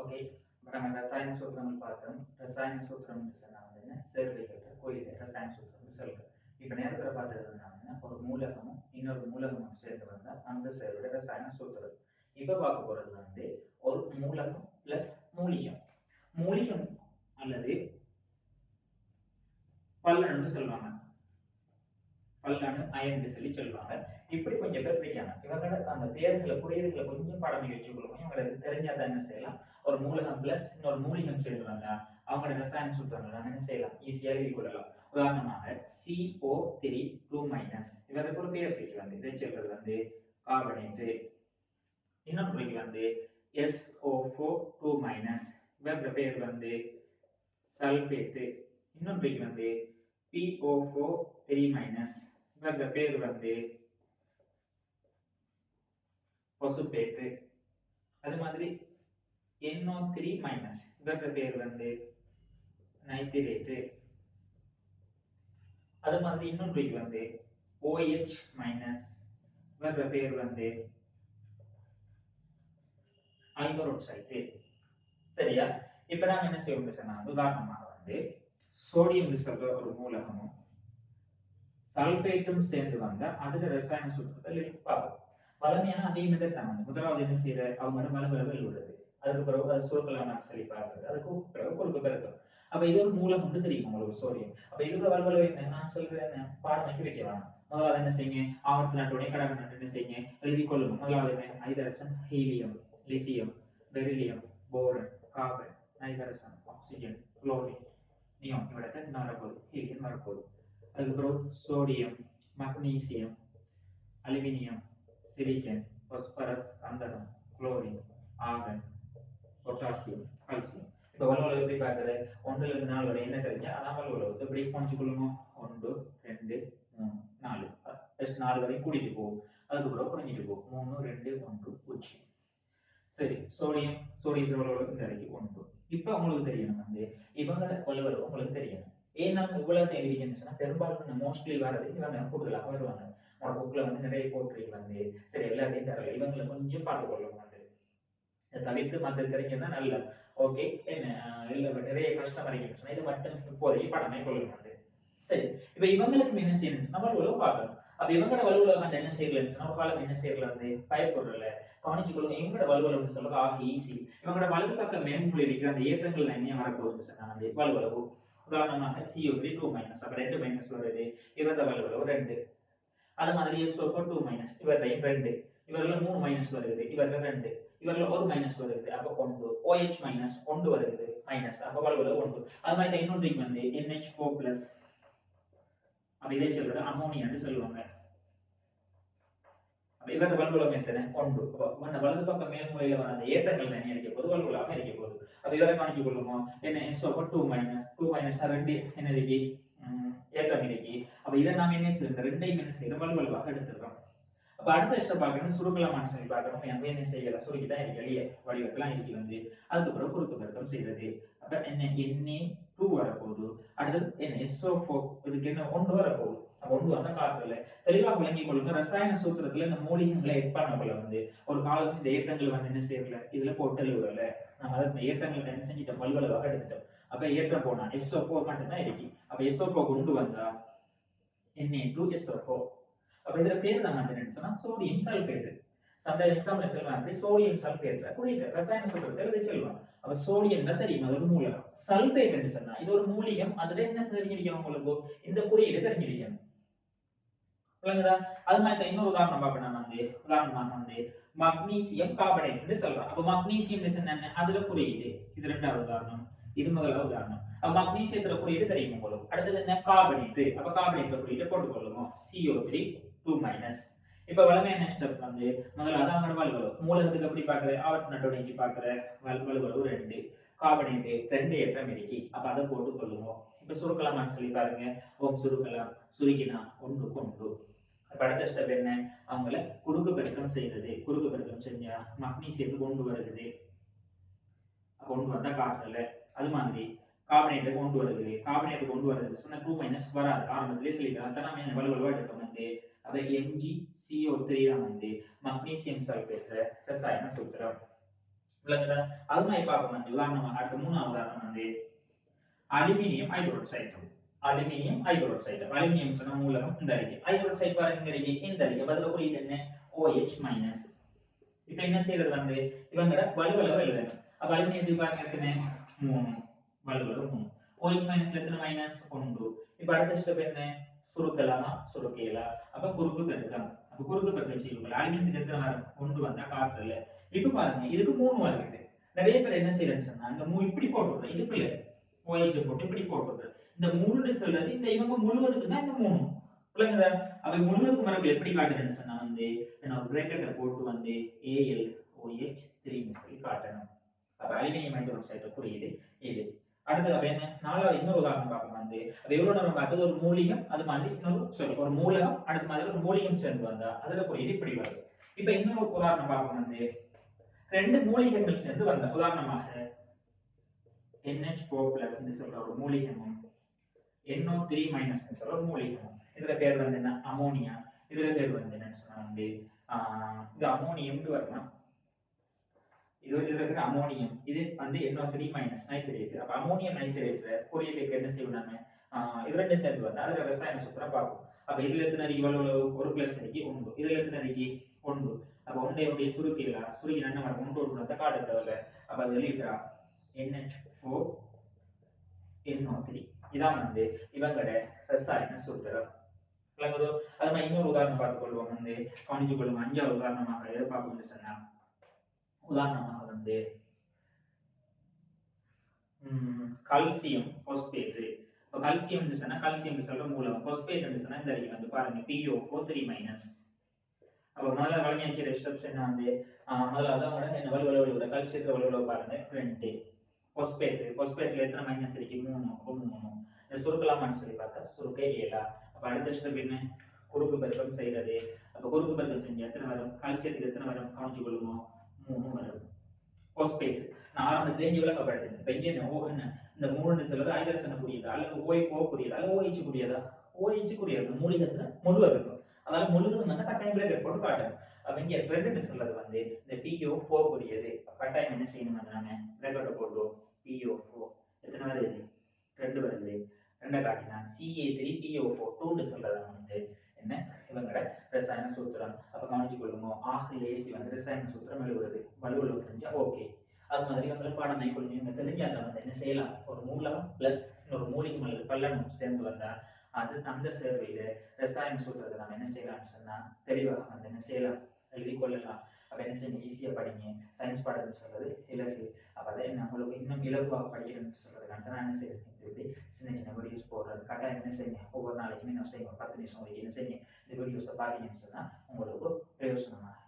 Okay இப்போ நம்ம ரசாயன சூத்திரங்கள் பார்த்தோம். ரசாயன சூத்திரம் சொன்னால் வந்து என்ன? சேர்வைகள் கோயில் ரசாயன சூத்திரம் சொல்கிறோம் இப்போ நேரத்தில் பார்த்ததுன்னா ஒரு மூலகமும் இன்னொரு மூலகமும் சேர்ந்து வந்தால் அந்த சேர்வோட ரசாயன சூத்திரம். இப்போ பார்க்க போகிறது வந்து ஒரு மூலகம் ப்ளஸ் மூலிகம். மூலிகம் அல்லது பல்லணுன்னு சொல்லுவாங்க. பல்லணு அயன் சொல்லி சொல்லுவாங்க. இப்படி கொஞ்சம் பேர் பிரிக்காங்க இவங்களோட அந்த பேருங்களை புரியுதுகளை கொஞ்சம் படம் வச்சுக்கொள்ளுங்க இவங்களுக்கு தெரிஞ்சாதான் என்ன செய்யலாம்? மூலகம் பிளஸ் இன்னொரு மூலிகம் சேர்ந்துவாங்க அவங்களோட ரசாயன சூத்திரங்கள் நம்ம என்ன செய்யலாம்? ஈஸியாக எழுதி கொள்ளலாம் உதாரணமாக சிஓ த்ரீ டூ மைனஸ் இவருக்கு ஒரு பேர் பிரிக்கு வந்து இதை சொல்றது வந்து கார்பனேட்டு இன்னொன்றைக்கு வந்து எஸ்ஓ ஃபோர் டூ மைனஸ் இவருக்கு பேர் வந்து சல்பேட்டு இன்னொன்றைக்கு வந்து பிஓ ஃபோர் த்ரீ மைனஸ் இவருக்கு பேர் வந்து பொசுப்பேட்டு அது மாதிரி என்ஓ த்ரீ மைனஸ் இவருக்கு பேர் வந்து நைட்ரேட்டு அது மாதிரி இன்னொன்று வந்து ஓஹெச் மைனஸ் இவருக்கு பேர் வந்து ஐபரோக்சைடு சரியா? இப்போ நாம என்ன செய்வோம் சொன்னால் உதாரணமாக வந்து சோடியம் சொல்ற ஒரு மூலகமும் சல்பேட்டும் சேர்ந்து வந்த அதுல ரசாயன சுற்றுகள் பார்ப்போம். பழமையான அதே மெத்தட் தான் முதலாவது என்ன செய்யற? அவங்களோட மலமளவில் உள்ளது அதுக்கு பிறகு அது சுருக்கலாம் சொல்லி பார்க்குறது அதுக்கு பிறகு கொழுப்பு பிறகு அப்ப இது ஒரு மூலம் உண்டு தெரியும் உங்களுக்கு சோடியம் அப்ப இதுல வலுவலவு என்ன? நான் சொல்றேன் பாடம் வைக்க வைக்க வேணாம். முதலாவது என்ன செய்யுங்க? ஆவர்த்தி நாட்டுடைய கடக நாட்டு என்ன செய்யுங்க? எழுதி கொள்ளுங்க முதலாவது என்ன? ஐதரசன் helium lithium beryllium boron carbon நைதரசன் oxygen chlorine neon. இவிடத்தை என்ன ஹீலியம் வரப்போகுது அதுக்கப்புறம் sodium magnesium aluminium silicon phosphorus கந்தகம் குளோரின் ஆகன் பொட்டாசியம் கால்சியம் இப்போ வலுவலவு எப்படி பார்க்குறது ஒன்றுல இருந்து நாலு வரை என்ன தெரிஞ்சா அதான் வலுவலவு இப்படி கொஞ்சம் கொள்ளுங்க ஒன்று ரெண்டு மூணு நாலு ஜஸ்ட் நாலு வரையும் கூட்டிட்டு போகும் அதுக்கப்புறம் குறைஞ்சிட்டு போகும் மூணு ரெண்டு ஒன்று பூஜ்ஜியம் சரி சோடியம் சோடியத்தில் வலுவலவு இந்த வரைக்கும் ஒன்று இப்போ உங்களுக்கு தெரியணும் வந்து இவங்க வலுவலவு உங்களுக்கு தெரியணும் ஏன்னா இவ்வளவு எழுதிக்கணும்னா பெரும்பாலும் மோஸ்ட்லி வர்றது இவங்க கூடுதலாக வருவாங்க உங்களோட புக்கில் வந்து நிறைய போட்டிருக்கு வந்து சரி எல்லாத்தையும் தரல இவங்களை கொஞ்சம் பார்த்து வந்து தவிர்த்து மற்ற தெரிஞ்சதுன்னா நல்ல ஓகே என்ன இல்லை நிறைய கஷ்டம் வரைக்கும் இது மட்டும் இப்போதைக்கு படமே கொள்ளும் சரி. இப்போ இவங்களுக்கு என்ன செய்யணும் நம்ம வலுவலவு பார்க்கணும். அப்ப இவங்களோட வலுவலகம் வந்து என்ன செய்யலன்னு ஒரு காலம் என்ன செய்யல வந்து பயப்படுறல கவனிச்சு கொள்ளுங்க. இவங்களோட வலுவலகம் சொல்லுங்க ஆக ஈஸி இவங்களோட வலது பக்க மேன்மொழி இருக்கிற அந்த ஏற்றங்கள் என்ன வரப்போகுது சொன்னா அந்த வலுவலவு உதாரணமாக சிஓ த்ரீ டூ மைனஸ் அப்ப ரெண்டு மைனஸ் வருது. இவரத வலுவலவு ரெண்டு. அது மாதிரி எஸ்ஓ டூ மைனஸ் இவரையும் ரெண்டு. இவர்ல மூணு மைனஸ் வருது. இவரில் ரெண்டு. இவர்கள் ஒரு மைனஸ் வருது அப்ப ஒன்று ஓஹெச் மைனஸ் ஒன்று வருது மைனஸ் அப்ப வலுவலவு ஒன்று அது மாதிரி தான் இன்னொன்றைக்கு வந்து என்ஹெச் ஃபோர் பிளஸ் அப்போ இதை சொல்றது அமோனியான்னு சொல்லுவாங்க. அப்ப இவரது வலுவலகம் எத்தனை? ஒன்று அந்த வலது பக்கம் மேல்முறையில வர அந்த ஏற்றங்கள் தானே இருக்க போது வலுவலாக இருக்க போகுது. அப்ப இவரை காணிக்க கொள்ளுமோ? என்ன SO two minus two minus ரெண்டு? என்ன இருக்கு? ஏற்றம் இருக்கு. அப்ப இதை நாம என்ன செய்யறோம் ரெண்டையும் என்ன செய்யறோம் வலுவலுவாக எடுத்துடுறோம் அப்ப அடுத்த ஸ்டெப் பார்க்கணும் சுருக்கல சொல்லி பார்க்கணும் நம்ம என்ன செய்யலாம்? சுருக்கி தான் இருக்கு எளிய வடிவத்தெல்லாம் இருக்கு வந்து. அதுக்கப்புறம் குறுக்கு தர்க்கம் செய்யறது அப்ப என்ன எண்ணெய் டூ வரப்போகுது? அடுத்தது என்ன எஸ்ஓ இதுக்கு என்ன ஒன்று வரப்போகுது? அப்ப ஒன்று வந்தால் காலத்தில் தெளிவாக விளங்கிக் கொள்ளுங்க. ரசாயன சூத்திரத்துல இந்த மூலிகைகளை எட் பண்ணக்குள்ள வந்து ஒரு காலம் இந்த ஏற்றங்கள் வந்து என்ன செய்யல இதுல போட்டல் விடல நம்ம அதை இந்த ஏற்றங்கள் என்ன செஞ்சிட்டோம்? பல்வளவாக எடுத்துட்டோம். அப்ப ஏற்றம் போனா எஸ்ஓ ஃபோர் மட்டும்தான் இருக்கு. அப்ப எஸ்ஓ கொண்டு வந்தா என்ன டூ எஸ்ஓ ஃபோர் அப்ப இதுல பேர் தான் வந்து என்ன சொன்னா சோடியம் சல்பேட்டு சந்த எக்ஸாம்ல செல்வாங்க அப்படி சோடியம் சல்பேட்ல குறியீட்டு ரசாயன சொல்றது எழுதி செல்வாங்க அப்ப சோடியம் தான் தெரியும் அது ஒரு மூலகம். சல்பேட் என்று சொன்னா இது ஒரு மூலிகம் அதுல என்ன தெரிஞ்சிருக்கணும் உங்களுக்கு? இந்த குறியீடு தெரிஞ்சிருக்கணும். விளங்குதா அது மாதிரி தான் இன்னொரு உதாரணம் பார்க்கணும் வந்து உதாரணமாக வந்து மக்னீசியம் கார்பனேட் சொல்றோம். அப்ப மக்னீசியம் என்ன? அதுல குறியீடு இது ரெண்டாவது உதாரணம். இது முதல்ல உதாரணம். அப்ப மக்னீசியத்துல குறியீடு தெரியும் உங்களுக்கு? அடுத்தது என்ன? கார்பனேட் அப்ப கார்பனேட்ல குறியீடு போட்டுக்கொள்ளுவோம் சிஓ த்ரீ டூ மைனஸ் இப்ப வளமையான ஸ்டெப் வந்து? முதல்ல அதான் அவங்க வலுவலு மூலகத்துக்கு எப்படி பாக்குற ஆவர்த்தி நட்டோடைக்கு பாக்குற வல் வலுவலு ரெண்டு. கார்பனேட் ரெண்டு ஏற்றம் இருக்கு அப்ப அதை போட்டு கொள்ளுவோம். இப்ப சுருக்கலாமான்னு சொல்லி பாருங்க. ஓம் சுருக்கலாம் சுருக்கினா ஒன்று. கொண்டு அடுத்த ஸ்டெப் என்ன? அவங்கள குறுக்கு பெருக்கம் செய்யறது குறுக்கு பெருக்கம் செஞ்சா மக்னீசியத்துக்கு கொண்டு வருது கொண்டு வந்தா காற்றல. அது மாதிரி கார்பனேட்டை கொண்டு வருது கார்பனேட்டை கொண்டு வருது சொன்னா டூ மைனஸ் வராது. ஆரம்பத்திலே சொல்லிக்கலாம் அதான் நம்ம வலுவலுவா எடுக்க வந்து அதை எம்ஜி சிஓ த்ரீ தான் வந்து மக்னீசியம் சல்பேட்ல ரசாயன சூத்திரம் விளங்குதா அது மாதிரி பார்க்க வந்து உதாரணம் அடுத்த மூணாவது உதாரணம் வந்து aluminium hydroxide aluminium hydroxide aluminium சொன்ன மூலகம் இந்த அறிக்கை ஹைட்ரோக்சைடு பாருங்க இந்த அறிக்கை இந்த அறிக்கை பதில் குறியீடு என்ன OH மைனஸ் இப்போ என்ன செய்யறது வந்து இவங்களோட வலுவளவு எழுதணும் அப்ப அலுமினியத்துக்கு பாருங்க எத்தனை மூணு வலுவளவு மூணு OH மைனஸ்ல எத்தனை மைனஸ் ஒன்று இப்போ அடுத்த ஸ்டெப் என்ன சுருக்கலாமா? சுருக்கையிலா? அப்ப குறுக்கு பெருக்கம் அப்ப குறுக்கு பெருக்கம் செய்யுங்கள் அலுமினியத்துக்கு எத்தனை வரும் ஒன்று வந்தா காற்றுல. இப்ப பாருங்க இதுக்கு மூணு வருது நிறைய பேர் என்ன செய்யறேன்னு சொன்னா இந்த மூ இப்படி போட்டுடுறேன் இதுக்குள்ள OH போட்டு இப்படி போட்டுடுறேன் இந்த மூணு சொல்றது இந்த இவங்க முழுவதுக்கு தான் இந்த மூணு. விளங்குதா அவை முழுவதுக்கு மரபில் எப்படி காட்டுறேன்னு சொன்னா வந்து நான் பிரேக்கெட்டை போட்டு வந்து ஏஎல் ஓஎச் த்ரீன்னு சொல்லி காட்டணும். அப்ப அலுமினியம் ஹைட்ரோக்சைடு குறியீடு இது. அடுத்தது அப்ப என்ன? நாலாவது இன்னொரு உதாரணம் பார்க்கலாம் அது எவ்வளவு நம்ம பார்த்தது ஒரு மூலிகம் அது மாதிரி இன்னொரு சாரி ஒரு மூலகம் அடுத்த மாதிரி ஒரு மூலிகம் சேர்ந்து வந்தா அதுல குறியீடு இப்படி வருது. இப்ப இன்னொரு உதாரணம் பார்க்க வந்து ரெண்டு மூலிகைகள் சேர்ந்து வந்த உதாரணமாக என்ஹெச் ஃபோர் பிளஸ் சொல்ற ஒரு மூலிகமும் என்ஓ த்ரீ மைனஸ் சொல்ற ஒரு மூலிகமும். இதுல பேர் வந்து என்ன? அமோனியா. இதுல பேர் வந்து என்னன்னு சொன்னா வந்து இது அமோனியம் வரலாம் இது இதுல இருக்கிற அமோனியம் இது வந்து NO த்ரீ மைனஸ் நைட்ரேட் அப்ப அமோனியம் நைட்ரேட்ல குறியீட்டுக்கு என்ன செய்வோம் நம்ம இது ரெண்டு சேர்ந்து வந்தா அதில் ரசாயன சூத்திரம் பார்ப்போம் அப்ப இதுல எத்தனை இவ்வளவு ஒரு பிளஸ் அடிக்கு ஒன்று இதுல எத்தனை அடிக்கு ஒன்று அப்ப ஒன்றையுடைய சுருக்கிடலாம் சுருக்கி என்ன மரம் ஒன்று ஒரு குணத்தை காட்ட தேவையில்ல. அப்ப அது எழுதிக்கிறா என்ஹெச் ஃபோர் என்ஓ த்ரீ இதான் வந்து இவங்களோட ரசாயன சூத்திரம். விளங்குதோ. அது மாதிரி இன்னொரு உதாரணம் பார்த்துக்கொள்வோம் வந்து கவனிச்சு கொள்வோம் அஞ்சாவது உதாரணமாக எதை பார்க்கணும்னு சொன்னா உதாரணமாக வந்து கால்சியம் பொஸ்பேட்டு இப்போ கால்சியம் இருந்துச்சுன்னா கால்சியம் சொல்ற மூலம் பொஸ்பேட் இருந்துச்சுன்னா இந்த அறிக்கை வந்து பாருங்க பிஓ ஓ த்ரீ மைனஸ் அப்போ முதல்ல வளமையாச்சு ஸ்டெப்ஸ் என்ன வந்து? ஆஹ் முதலாவது அவங்க என்ன வலுவலவு விழுவுற கல்சியத்தை வலுவலவு பாருங்க ரெண்டு. பொஸ்பேட் ஃபோஸ்பேட்டில் எத்தனை மைனஸ் இருக்கு மூணு அப்போ மூணு. இந்த சுருக்கலாமான்னு சொல்லி பார்த்தா சுருக்கே ஏழா அப்போ அடுத்த ஸ்டெப் என்ன? குறுக்கு பெருக்கம் செய்கிறது அப்போ குறுக்கு பெருக்கம் செஞ்சு எத்தனை வரும்? கால்சியத்துக்கு எத்தனை வரும்? கவனிச்சு கொள்ளுமோ மூணு வரும். போஸ்பேட் நான் ஆரம்பத்திலே விளக்கப்படுது இப்போ இங்கே என்ன? ஓ என்ன? இந்த மூணு சொல்றது ஐதரசனக்கூடியதா? அல்லது ஓய் போகக்கூடியதா? அல்லது ஓய்ச்சி கூடியதா? மூலிகத்துல முழுவதும். இருக்கும் அதனால முழுவதும் வந்து கட்டாயம் பிரேக்கெட் போட்டு காட்டணும். அப்ப இங்க ரெண்டு சொல்றது வந்து இந்த பிஓ போகக்கூடியது. கட்டாயம் என்ன செய்யணும் வந்து நாங்க பிரேக்கெட்டை போட்டோம் பிஓ ஃபோ எத்தனை வருது? ரெண்டு வருது. ரெண்டை காட்டினா சிஏ த்ரீ பிஓ ஃபோ டூன்னு சொல்றது வந்து என்ன? இவங்களோட ரசாயன சூத்திரம். அப்ப கவனிச்சு கொள்ளுங்க ஆக ஏசி வந்து ரசாயன சூத்திரம் எழுதுறது. வலுவலு அது மாதிரி பாடம் கொள்ளுங்க இவங்க தெரிஞ்சாங்க வந்து என்ன செய்யலாம்? ஒரு மூலம் பிளஸ் இன்னொரு மூலிகை அல்லது பல்லனும் சேர்ந்து வந்தால் அது அந்த சேர்வையில் ரசாயன சூத்திரத்தை நம்ம என்ன செய்யலாம்னு சொன்னால் தெளிவாக வந்து என்ன செய்யலாம்? எழுதி கொள்ளலாம். அப்போ என்ன செய்யணும்? ஈஸியாக படிங்க. சயின்ஸ் பாடம்னு சொல்கிறது இலகு அப்போ தான் நம்மளுக்கு இன்னும் இலகுவாக படிக்கணும்னு சொல்றதுக்காக நான் என்ன செய்யறது? இப்படி சின்ன சின்ன வீடியோஸ் போடுறது. கரெக்டாக என்ன செய்யுங்க? ஒவ்வொரு நாளைக்குமே நான் செய்யுங்க? பத்து நிமிஷம் வரைக்கும் என்ன செய்யுங்க? இந்த வீடியோஸை பார்த்தீங்கன்னு சொன்னால் உங்களுக்கு பிரயோசனமாக